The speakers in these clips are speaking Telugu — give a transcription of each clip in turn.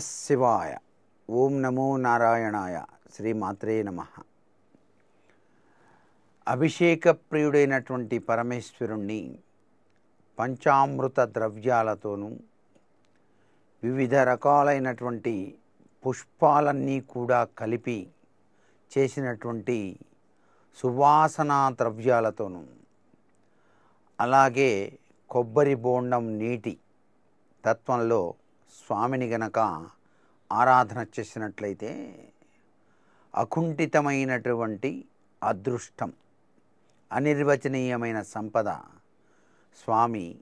శివాయ ఓం నమో నారాయణాయ శ్రీమాత్రే నమ అభిషేక ప్రియుడైనటువంటి పరమేశ్వరుణ్ణి పంచామృత ద్రవ్యాలతోనూ వివిధ రకాలైనటువంటి పుష్పాలన్నీ కూడా కలిపి చేసినటువంటి సువాసనా ద్రవ్యాలతోనూ అలాగే కొబ్బరి బోండం నీటి తత్వంలో స్వామిని గనక ఆరాధన చేసినట్లయితే అకుంఠితమైనటువంటి అదృష్టం అనిర్వచనీయమైన సంపద స్వామి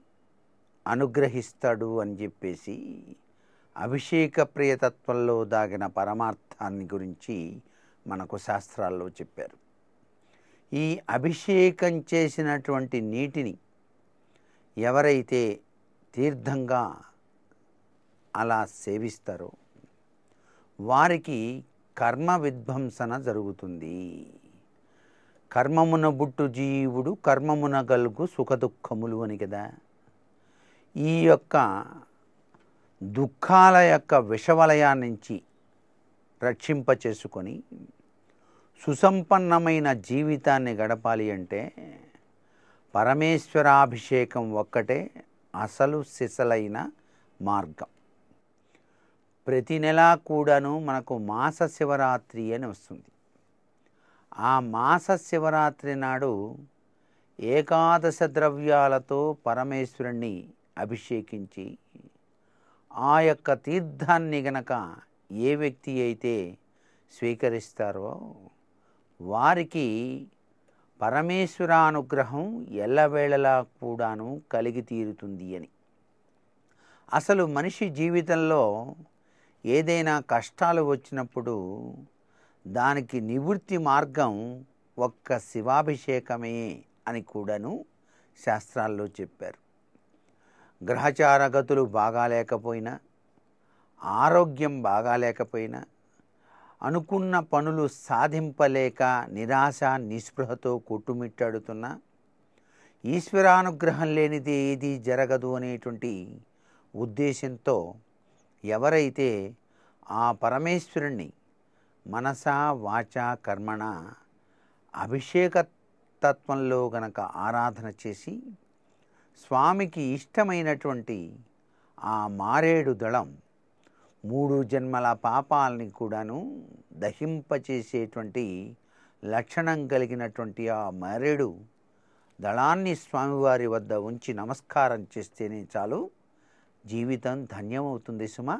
అనుగ్రహిస్తాడు అని చెప్పేసి అభిషేక ప్రియతత్వంలో దాగిన పరమార్థాన్ని గురించి మనకు శాస్త్రాల్లో చెప్పారు. ఈ అభిషేకం చేసినటువంటి నీటిని ఎవరైతే తీర్థంగా అలా సేవిస్తారో. వారికి కర్మ విధ్వంసన జరుగుతుంది. కర్మమున బుట్టు జీవుడు కర్మమున గలుగు సుఖదుఖములు అని కదా. ఈ యొక్క దుఃఖాల యొక్క విషవలయా నుంచి రక్షింప చేసుకొని సుసంపన్నమైన జీవితాన్ని గడపాలి అంటే పరమేశ్వరాభిషేకం ఒక్కటే అసలు సిసలైన మార్గం. ప్రతి నెలా కూడాను మనకు మాస శివరాత్రి అని వస్తుంది. ఆ మాస శివరాత్రి నాడు ఏకాదశ ద్రవ్యాలతో పరమేశ్వరుణ్ణి అభిషేకించి ఆ యొక్క తీర్థాన్ని గనక ఏ వ్యక్తి అయితే స్వీకరిస్తారో వారికి పరమేశ్వరానుగ్రహం ఎల్లవేళలా కూడాను కలిగి తీరుతుంది అని. అసలు మనిషి జీవితంలో ఏదైనా కష్టాలు వచ్చినప్పుడు దానికి నివృత్తి మార్గం ఒక్క శివాభిషేకమే అని కూడాను శాస్త్రాల్లో చెప్పారు. గ్రహచారగతులు బాగాలేకపోయినా ఆరోగ్యం బాగాలేకపోయినా అనుకున్న పనులు సాధింపలేక నిరాశ నిస్పృహతో కొట్టుమిట్టాడుతున్నా ఈశ్వరానుగ్రహం లేనిది ఏది జరగదు అనేటువంటి ఉద్దేశంతో ఎవరైతే ఆ పరమేశ్వరుణ్ణి మనసా వాచ కర్మణ అభిషేక తత్వంలో గనక ఆరాధన చేసి స్వామికి ఇష్టమైనటువంటి ఆ మారేడు దళం మూడు జన్మల పాపాలని కూడాను దహింపచేసేటువంటి లక్షణం కలిగినటువంటి ఆ మారేడు దళాన్ని స్వామివారి వద్ద ఉంచి నమస్కారం చేస్తేనే చాలు. జీవితం ధన్యమవుతుంది సుమా.